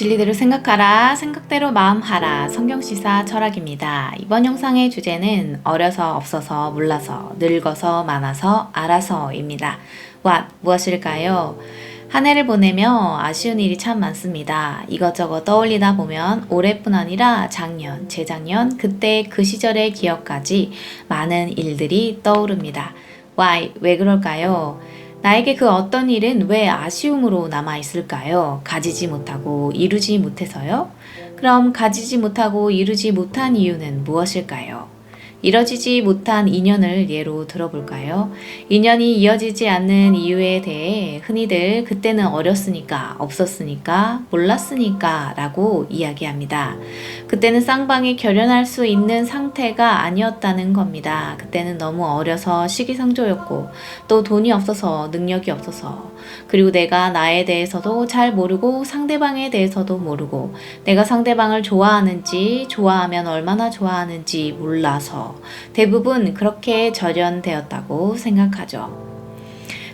진리대로 생각하라, 생각대로 마음하라, 성경시사 철학입니다. 이번 영상의 주제는 어려서 없어서 몰라서, 늙어서 많아서 알아서입니다. what, 무엇일까요? 한 해를 보내며 아쉬운 일이 참 많습니다. 이것저것 떠올리다 보면 올해뿐 아니라 작년, 재작년, 그때 그 시절의 기억까지 많은 일들이 떠오릅니다. why, 왜 그럴까요? 나에게 그 어떤 일은 왜 아쉬움으로 남아 있을까요? 가지지 못하고 이루지 못해서요? 그럼 가지지 못하고 이루지 못한 이유는 무엇일까요? 이뤄지지 못한 인연을 예로 들어볼까요? 인연이 이어지지 않는 이유에 대해 흔히들 그때는 어렸으니까, 없었으니까, 몰랐으니까 라고 이야기합니다. 그때는 쌍방이 결연할 수 있는 상태가 아니었다는 겁니다. 그때는 너무 어려서 시기상조였고, 또 돈이 없어서, 능력이 없어서, 그리고 내가 나에 대해서도 잘 모르고 상대방에 대해서도 모르고, 내가 상대방을 좋아하는지, 좋아하면 얼마나 좋아하는지 몰라서, 대부분 그렇게 절연되었다고 생각하죠.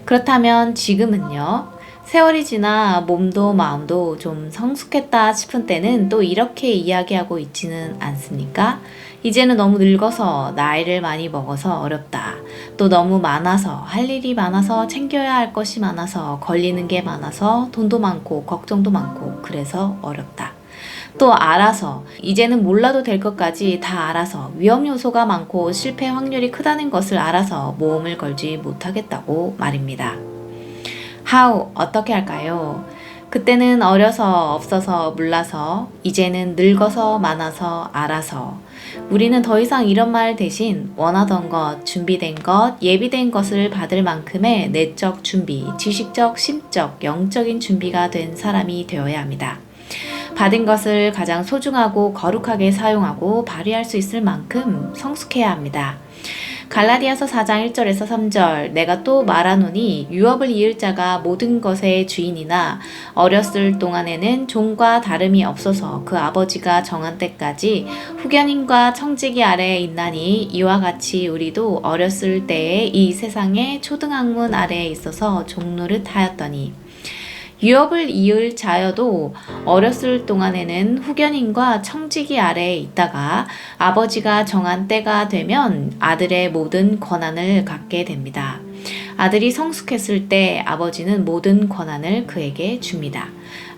그렇다면 지금은요? 세월이 지나 몸도 마음도 좀 성숙했다 싶은 때는 또 이렇게 이야기하고 있지는 않습니까? 이제는 너무 늙어서 나이를 많이 먹어서 어렵다. 또 너무 많아서 할 일이 많아서 챙겨야 할 것이 많아서 걸리는 게 많아서 돈도 많고 걱정도 많고 그래서 어렵다. 또 알아서 이제는 몰라도 될 것까지 다 알아서 위험 요소가 많고 실패 확률이 크다는 것을 알아서 모험을 걸지 못하겠다고 말입니다. How 어떻게 할까요? 그때는 어려서 없어서 몰라서 이제는 늙어서 많아서 알아서 우리는 더 이상 이런 말 대신 원하던 것, 준비된 것, 예비된 것을 받을 만큼의 내적 준비, 지식적, 심적, 영적인 준비가 된 사람이 되어야 합니다. 받은 것을 가장 소중하고 거룩하게 사용하고 발휘할 수 있을 만큼 성숙해야 합니다. 갈라디아서 4장 1절에서 3절 내가 또 말하노니 유업을 이을 자가 모든 것의 주인이나 어렸을 동안에는 종과 다름이 없어서 그 아버지가 정한 때까지 후견인과 청지기 아래에 있나니 이와 같이 우리도 어렸을 때에 이 세상의 초등학문 아래에 있어서 종노릇 하였더니 유업을 이을 자여도 어렸을 동안에는 후견인과 청지기 아래에 있다가 아버지가 정한 때가 되면 아들의 모든 권한을 갖게 됩니다. 아들이 성숙했을 때 아버지는 모든 권한을 그에게 줍니다.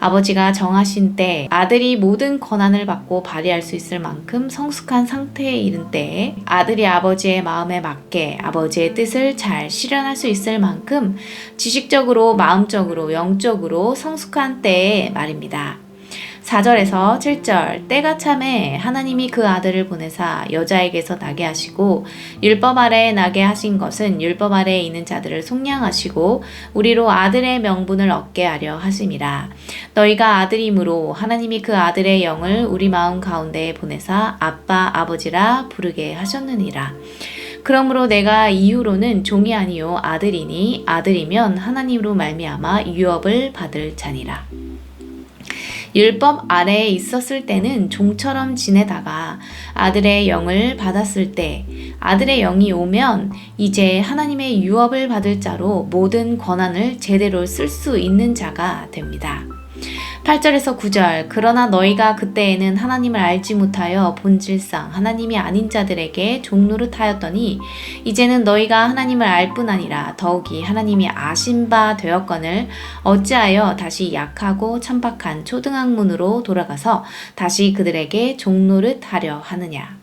아버지가 정하신 때 아들이 모든 권한을 받고 발휘할 수 있을 만큼 성숙한 상태에 이른 때에 아들이 아버지의 마음에 맞게 아버지의 뜻을 잘 실현할 수 있을 만큼 지식적으로, 마음적으로, 영적으로 성숙한 때에 말입니다. 4절에서 7절 때가 참에 하나님이 그 아들을 보내사 여자에게서 나게 하시고 율법 아래에 나게 하신 것은 율법 아래에 있는 자들을 속량하시고 우리로 아들의 명분을 얻게 하려 하심이라 너희가 아들이므로 하나님이 그 아들의 영을 우리 마음 가운데 보내사 아빠 아버지라 부르게 하셨느니라 그러므로 내가 이후로는 종이 아니요 아들이니 아들이면 하나님으로 말미암아 유업을 받을 자니라. 율법 아래에 있었을 때는 종처럼 지내다가 아들의 영을 받았을 때 아들의 영이 오면 이제 하나님의 유업을 받을 자로 모든 권한을 제대로 쓸 수 있는 자가 됩니다. 8절에서 9절. 그러나 너희가 그때에는 하나님을 알지 못하여 본질상 하나님이 아닌 자들에게 종노릇하였더니 이제는 너희가 하나님을 알 뿐 아니라 더욱이 하나님이 아신 바 되었거늘 어찌하여 다시 약하고 천박한 초등학문으로 돌아가서 다시 그들에게 종노릇하려 하느냐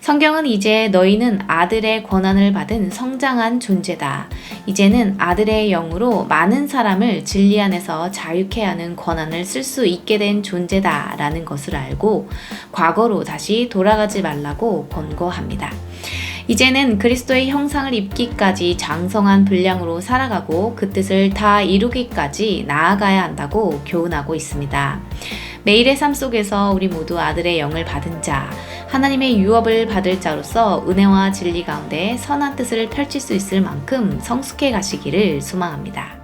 성경은 이제 너희는 아들의 권한을 받은 성장한 존재다. 이제는 아들의 영으로 많은 사람을 진리 안에서 자유케 하는 권한을 쓸 수 있게 된 존재다. 라는 것을 알고 과거로 다시 돌아가지 말라고 권고합니다. 이제는 그리스도의 형상을 입기까지 장성한 분량으로 살아가고 그 뜻을 다 이루기까지 나아가야 한다고 교훈하고 있습니다. 매일의 삶 속에서 우리 모두 아들의 영을 받은 자, 하나님의 유업을 받을 자로서 은혜와 진리 가운데 선한 뜻을 펼칠 수 있을 만큼 성숙해 가시기를 소망합니다.